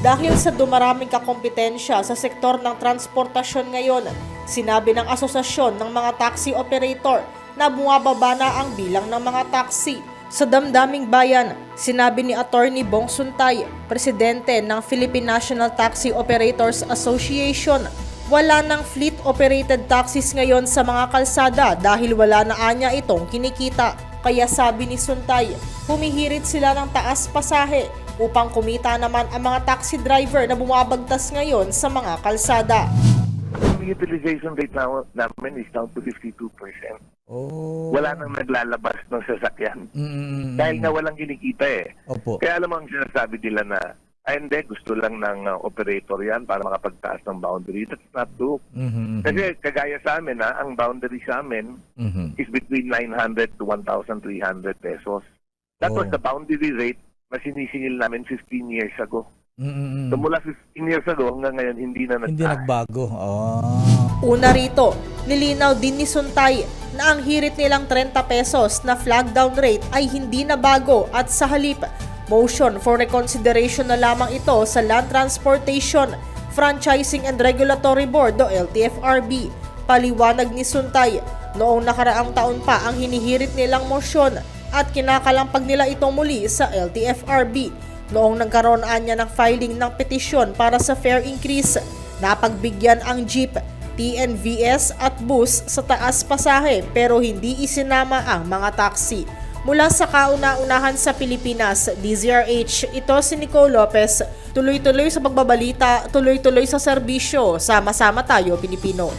Dahil sa dumaraming kakompetensya sa sektor ng transportasyon ngayon, sinabi ng asosasyon ng mga taxi operator na bumababa na ang bilang ng mga taxi. Sa damdaming bayan, sinabi ni Attorney Bong Suntay, presidente ng Philippine National Taxi Operators Association, wala ng fleet-operated taxis ngayon sa mga kalsada dahil wala na anya itong kinikita. Kaya sabi ni Suntay, humihirit sila ng taas pasahe upang kumita naman ang mga taxi driver na bumabagtas ngayon sa mga kalsada. Yung utilization rate na, namin is down to 52%. Oh. Wala nang naglalabas ng sasakyan. Mm, Dahil nga walang kinikita eh. Opo. Kaya alam mo ang sinasabi nila na, ay hindi, gusto lang ng uh, operator yan para makapagtaas ng boundary. That's not true. Mhm, mhm, Kasi kagaya sa amin, ha, ang boundary sa amin mhm. is between 900 to 1,300 pesos. That was Oh. the boundary rate na sinisingil namin 15 years ago. Mm, So mula 15 years ago hanggang ngayon, hindi na Hindi nagtaas. nagbago. Oh. Una rito, nilinaw din ni Suntay na ang hirit nilang 30 pesos na flag down rate ay hindi na bago at sa halip, motion for reconsideration na lamang ito sa Land Transportation, Franchising and Regulatory Board o LTFRB. Paliwanag ni Suntay, noong nakaraang taon pa ang hinihirit nilang motion at kinakalampag nila itong muli sa LTFRB. Noong nagkaroon anya ng filing ng petisyon para sa fare increase, napagbigyan ang jeep, TNVS at bus sa taas pasahe pero hindi isinama ang mga taxi. Mula sa kauna-unahan sa Pilipinas, DZRH, ito si Nicole Lopez. Tuloy-tuloy sa pagbabalita, tuloy-tuloy sa serbisyo. Sama-sama tayo, Pilipino.